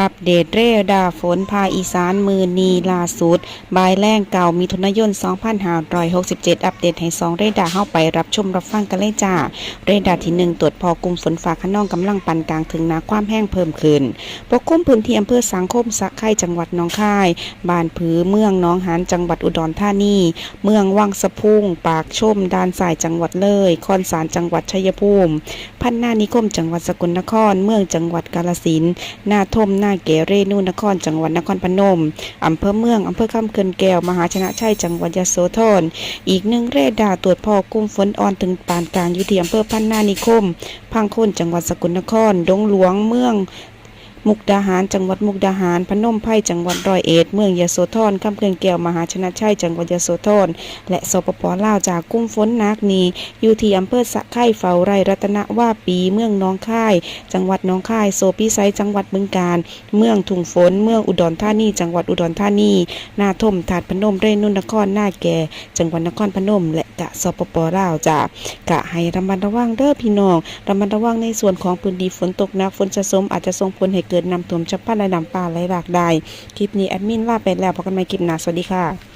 อัปเดตเรดาร์ฝนภาคอีสานมือนีล่าสุดบายแรงเก่ามิถุนายน2567 อัปเดตให้2เรดาร์เข้าไปรับชมรับฟังกันเลยจ้า เรดาร์ที่1ตรวจพอกลุ่มฝนฟ้าขนองกำลังปานกลางถึงนาความแห้งเพิ่มขึ้น ปกคลุมพื้นที่อำเภอสังคมสะไข่จังหวัดหนองคายบ้านผือเมืองน้องหานจังหวัดอุดรธานี เมืองวังสะพุงปากชมดานสายจังหวัดเลยคอนสารจังหวัดชัยภูมิ พันนานิคมจังหวัดสกลนคร เมืองจังหวัดกาฬสินนาทมนาเกเรนูนคร จังหวัดนครพนมอำเภอเมืองอำเภอคำเกินแก้ว มหาชนะชัย จังหวัดยโสธร อีกหนึ่งเรดาตรวจพอกุ้มฝนอ่อนถึงปานกลางอยู่ที่อำเภอพันนานิคม พังโคนจังหวัดสกลนคร ดงหลวงเมือง มุกดาหาร จังหวัดมุกดาหาร พนมไพรจังหวัดร้อยเอ็ด เมืองยโสธรคำเคินแก้วมหาชนะชัย จังหวัดยโสธร และสปปลาวจากกุ้มฝนนักนีอยู่ที่อำเภอสะไข่เฝ้าไร่รัตนว่าปี เมืองน้องค่าย จังหวัดน้องคาย โซพิไซจังหวัดบึงกาฬ เมืองถุงฝน เมืองอุดรธานี จังหวัดอุดรธานี นาทมถาดพนมเรนุนคร หน้าแก่ จังหวัดนครพนม และกะสปปลาวจ้ะกะให้ระมัดระวังเด้อพี่น้อง ระมัดระวังในส่วนของพื้นที่ฝนตกหนัก ฝนสะสมอาจจะส่งผลให้เกิดน้ำท่วมฉับพลันและน้ำป่าไหลหลากได้ คลิปนี้แอดมินลาไปแล้วพบกันใหม่คลิปหน้าสวัสดีค่ะ